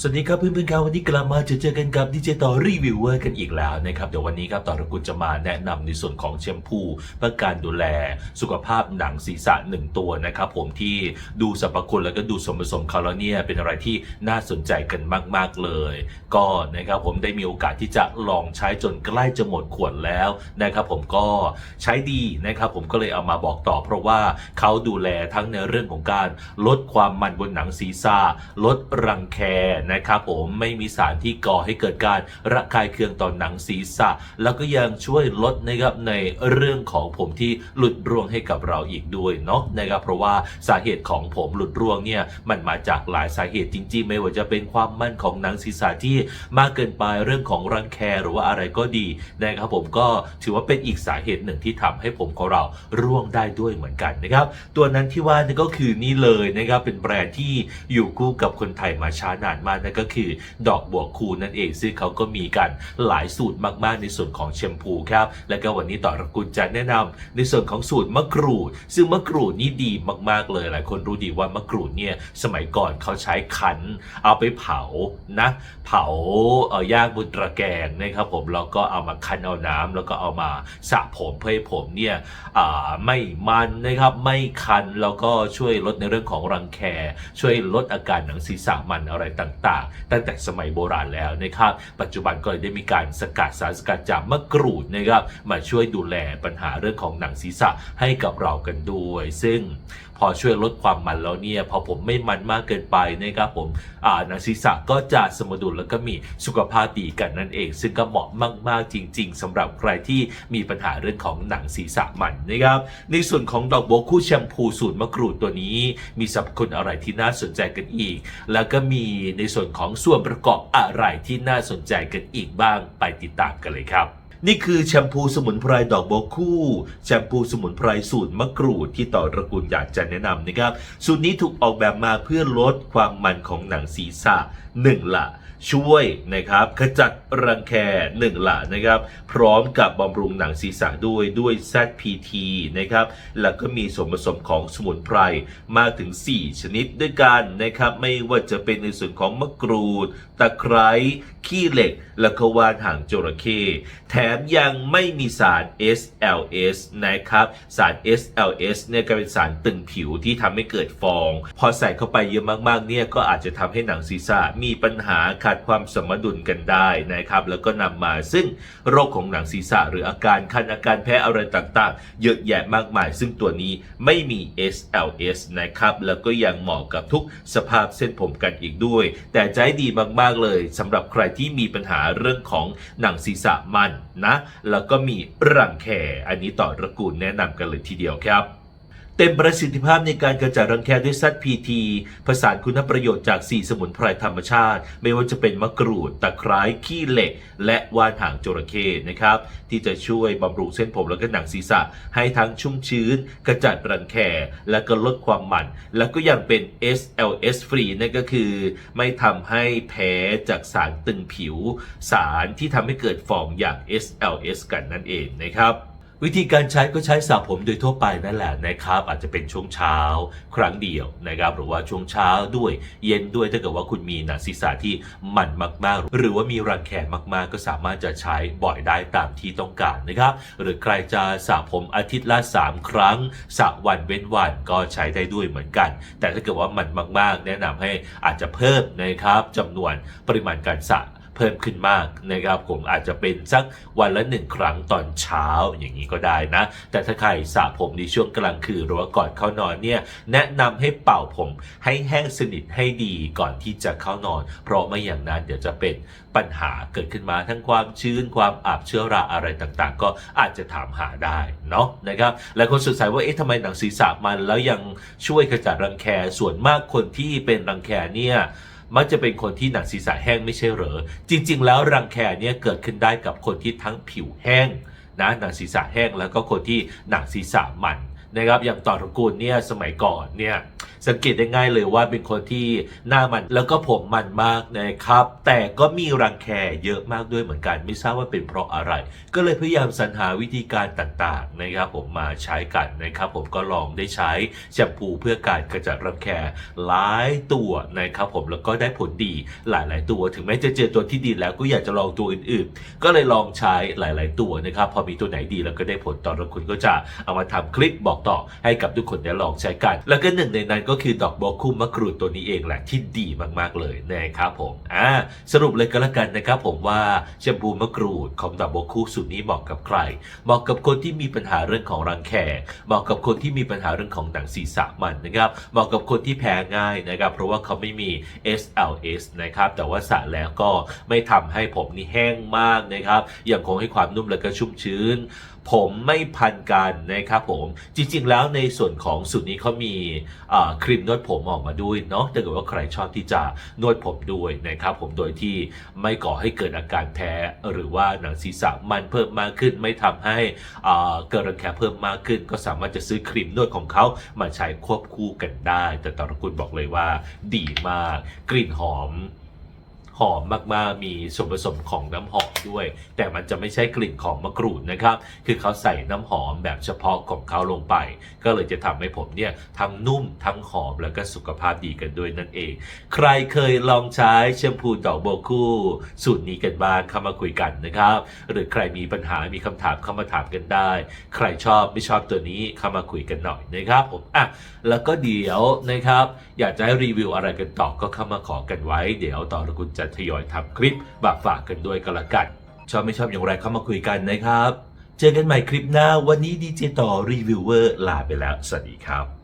สวัสดีครับเพื่อนๆครับวันนี้กลับมาเจอเจอกันกับดีเจต่อรีวิวเวอร์กันอีกแล้วนะครับเดี๋ยววันนี้ครับต่อรกุลจะมาแนะนำในส่วนของแชมพูเพื่อการดูแลสุขภาพหนังศีรษะหนึ่งตัวนะครับผมที่ดูสรรพคุณแล้วก็ดูส่วนผสมเขาแล้วเนี่ยเป็นอะไรที่น่าสนใจกันมากๆเลย ก็นะครับผมได้มีโอกาสที่จะลองใช้จนใกล้จะหมดขวดแล้วนะครับผมก็ใช้ดีนะครับผมก็เลยเอามาบอกต่อ เพราะว่าเขาดูแลทั้งในเรื่องของการลดความมันบนหนังศีรษะลดรังแคนะครับผมไม่มีสารที่ก่อให้เกิดการระคายเคืองต่อหนังศีรษะ แล้วก็ยังช่วยลดนะครับในเรื่องของผมที่หลุดร่วงให้กับเราอีกด้วยเนาะนะครับเพราะว่าสาเหตุของผมหลุดร่วงเนี่ยมันมาจากหลายสาเหตุจริง ๆ ไม่ว่าจะเป็นความมั่นของหนังศีรษะที่มากเกินไปเรื่องของรังแคหรือว่าอะไรก็ดีนะครับผมก็ถือว่าเป็นอีกสาเหตุหนึ่งที่ทำให้ผมของเราร่วงได้ด้วยเหมือนกันนะครับตัวนั้นที่ว่านี่ก็คือนี่เลยนะครับเป็นแบรนด์ที่อยู่คู่กับคนไทยมาช้านานมากนั่นก็คือ ดอกบัวคูนั่นเองซึ่งเขาก็มีกันหลายสูตรมากๆ ในส่วนของแชมพูครับ แล้วก็วันนี้ต่อระกุลจะแนะนำในส่วนของสูตรมะกรูด ซึ่งมะกรูดนี่ดีมากๆเลย หลายคนรู้ดีว่ามะกรูดเนี่ยสมัยก่อนเขาใช้คั้นเอาไปเผานะ เผาเอ่อย่างบนตะแกรงนะครับผมแล้วก็เอามาคั้นเอาน้ำแล้วก็เอามาสระผมเพื่อให้ผมเนี่ยไม่มันนะครับไม่คันแล้วก็ช่วยลดในเรื่องของรังแคช่วยลดอาการหนังศีรษะมันอะไรต่างๆ ตั้งแต่สมัยโบราณแล้วนะครับปัจจุบันก็เลยได้มีการสกัดสารสกัดจากมะกรูดนะครับมาช่วยดูแลปัญหาเรื่องของหนังศีรษะให้กับเรากันด้วย ซึ่ง อช่วยลดความมันแล้วเนี่ยพอผมไม่มันมากเกินไปนะครับผมอ่าหนังศีรษะก็จะสมดุลแล้วก็มีสุขภาพดีกันนั่นเอง ซึ่งก็เหมาะมาก ๆ จริง ๆสำหรับใครที่มีปัญหาเรื่องของหนังศีรษะมันนะครับในส่วนของดอกโบวคู่แชมพูสูตรมะกรูดตัวนี้ มีสรรพคุณอะไรที่น่าสนใจกันอีก แล้วก็มีในส่วนของส่วนประกอบอะไรที่น่าสนใจกันอีกบ้างไปติดตามกันเลยครับ นี่คือแชมพูสมุนไพรดอกโบวคู่ แชมพูสมุนไพรสูตรมะกรูดที่ต่อตระกูลอยากจะแนะนำนะครับ สูตรนี้ถูกออกแบบมาเพื่อลดความมันของหนังศีรษะหนึ่งละ ช่วยนะครับขจัดรังแคหนึ่งละนะครับ พร้อมกับบำรุงหนังศีรษะด้วยด้วย ZPT นะครับ แล้วก็มีส่วนผสมของสมุนไพรมากถึง 4 ชนิดด้วยกันนะครับ ไม่ว่าจะเป็นในส่วนของมะกรูด ตะไคร้ ขี้เหล็ก แล้วก็ว่านหางจระเข้แถมยังไม่มีสาร SLS นะครับ สาร SLS เนี่ยก็เป็นสารตึงผิวที่ทำให้เกิดฟอง พอใส่เข้าไปเยอะมากๆเนี่ยก็อาจจะทำให้หนังศีรษะมีปัญหาขาดความสมดุลกันได้นะครับ แล้วก็นำมาซึ่งโรคของหนังศีรษะ หรืออาการคันอาการแพ้อะไรต่างๆ เยอะแยะมากมาย ซึ่งตัวนี้ไม่มี SLS นะครับ แล้วก็ยังเหมาะกับทุกสภาพเส้นผมกันอีกด้วย แต่ใจดีมากๆเลยสำหรับใครที่มีปัญหาเรื่องของหนังศีรษะมันนะ แล้วก็มีรังแคอันนี้ต่อระกูลแนะนำกันเลยทีเดียวครับ เต็มประสิทธิภาพในการกระจัดรังแคด้วยซัดพีทีผสานคุณประโยชน์จาก 4 สมุนไพรธรรมชาติ ไม่ว่าจะเป็นมะกรูด ตะไคร้ขี้เหล็ก และว่านหางจระเข้นะครับ ที่จะช่วยบำรุงเส้นผมและก็หนังศีรษะ ให้ทั้งชุ่มชื้น กระจัดรังแคและก็ลดความมัน แล้วก็ยังเป็น SLS free นั่นก็คือ ไม่ทำให้แพ้จากสารตึงผิว สารที่ทำให้เกิดฟองอย่าง SLS กันนั่นเองนะครับ วิธีการใช้ก็ใช้สระผมโดยทั่วไปนั่นแหละนะครับ อาจจะเป็นช่วงเช้าครั้งเดียวนะครับ หรือว่าช่วงเช้าด้วยเย็นด้วยถ้าเกิดว่าคุณมีหนังศีรษะที่มันมากๆ หรือว่ามีรังแคมากๆ ก็สามารถจะใช้บ่อยได้ตามที่ต้องการนะครับ หรือใครจะสระผมอาทิตย์ละ 3 ครั้งสระวันเว้นวันก็ใช้ได้ด้วยเหมือนกัน แต่ถ้าเกิดว่ามันมากๆ แนะนำให้อาจจะเพิ่มนะครับจำนวนปริมาณการสระ เพิ่มขึ้นมากนะครับผมอาจจะเป็นสักวันละหนึ่งครั้งตอนเช้าอย่างนี้ก็ได้นะ แต่ถ้าใครสระผมในช่วงกลางคืนหรือว่าก่อนเข้านอนเนี่ยแนะนำให้เป่าผมให้แห้งสนิทให้ดีก่อนที่จะเข้านอน เพราะไม่อย่างนั้นเดี๋ยวจะเป็นปัญหาเกิดขึ้นมาทั้งความชื้นความอับเชื้อราอะไรต่างๆ ก็อาจจะถามหาได้เนาะนะครับและคนสงสัยว่าเอ๊ะทำไมหนังศีรษะมันแล้วยังช่วยขจัดรังแคส่วนมากคนที่เป็นรังแคเนี่ย มักจะเป็นคนที่หนังศีรษะแห้งไม่ใช่เหรอ จริง ๆ แล้วรังแคเนี่ยเกิดขึ้นได้กับคนที่ทั้งผิวแห้งนะหนังศีรษะแห้งแล้วก็คนที่หนังศีรษะมัน นะครับอย่างต่อตระกูลเนี่ยสมัยก่อนเนี่ยสังเกตได้ง่ายเลยว่าเป็นคนที่หน้ามันแล้วก็ผมมันมากนะครับ แต่ก็มีรังแคเยอะมากด้วยเหมือนกัน ไม่ทราบว่าเป็นเพราะอะไร ก็เลยพยายามสรรหาวิธีการต่างๆนะครับ ผมมาใช้กันนะครับ ผมก็ลองได้ใช้แชมพูเพื่อการกระจัดรังแคหลายตัวนะครับ ผมแล้วก็ได้ผลดีหลายๆ ตัว ถึงแม้จะเจอตัวที่ดีแล้วก็อยากจะลองตัวอื่นๆ ก็เลยลองใช้หลาย ๆ ตัวนะครับ พอมีตัวไหนดีแล้วก็ได้ผลตอนเราคุณก็จะเอามาทำคลิปบอกต่อให้กับทุกคนได้ลองใช้กัน แล้วก็หนึ่งในนั้นก็คือดอกบอคุ้มมะกรูดตัวนี้เองแหละที่ดีมากๆเลยนะครับผมอ่าสรุปเลยก็แล้วกันนะครับผมว่าแชมพูมะกรูดของดอกบอคูสูตรนี้เหมาะกับใคร เหมาะกับคนที่มีปัญหาเรื่องของรังแคเหมาะกับคนที่มีปัญหาเรื่องของหนังศีรษะมันนะครับเหมาะกับคนที่แพ้ง่ายนะครับเพราะว่าเขาไม่มี SLS นะครับแต่ว่าสระแล้วก็ไม่ทำให้ผมนี่แห้งมากนะครับยังคงให้ความนุ่มและก็ชุ่มชื้น ผมไม่พันกันนะครับผมจริงๆแล้วในส่วนของสูตรนี้เขามีครีมนวดผมออกมาด้วยเนาะถ้าเกิดว่าใครชอบที่จะนวดผมด้วยนะครับผมโดยที่ไม่ก่อให้เกิดอาการแพ้ หรือว่าหนังศีรษะมันเพิ่มมากขึ้น ไม่ทำให้เกิดรังแคเพิ่มมากขึ้น ก็สามารถจะซื้อครีมนวดของเขามาใช้ควบคู่กันได้ แต่ตระกูลบอกเลยว่าดีมากกลิ่นหอม อมมากๆ มีส่วนผสมของน้ำหอมด้วย แต่มันจะไม่ใช่กลิ่นของมะกรูดนะครับ คือเขาใส่น้ำหอมแบบเฉพาะของเขาลงไป ก็เลยจะทำให้ผมเนี่ยทั้งนุ่มทั้งหอมแล้วก็สุขภาพดีกันด้วยนั่นเอง ใครเคยลองใช้แชมพูดอกโบคู่ สูตรนี้กันบ้างเข้ามาคุยกันนะครับ หรือใครมีปัญหามีคำถามเข้ามาถามกันได้ ใครชอบไม่ชอบตัวนี้เข้ามาคุยกันหน่อยนะครับผมอะแล้วก็เดี๋ยวนะครับ อยากจะให้รีวิวอะไรกันต่อก็เข้ามาขอกันไว้ เดี๋ยวต่อระกุลจะทยอยทำคลิปมาฝากกันด้วยกันละกัน ชอบไม่ชอบอย่างไรเข้ามาคุยกันนะครับ เจอกันใหม่คลิปหน้าวันนี้ดีเจต่อรีวิวเวอร์ลาไปแล้ว สวัสดีครับ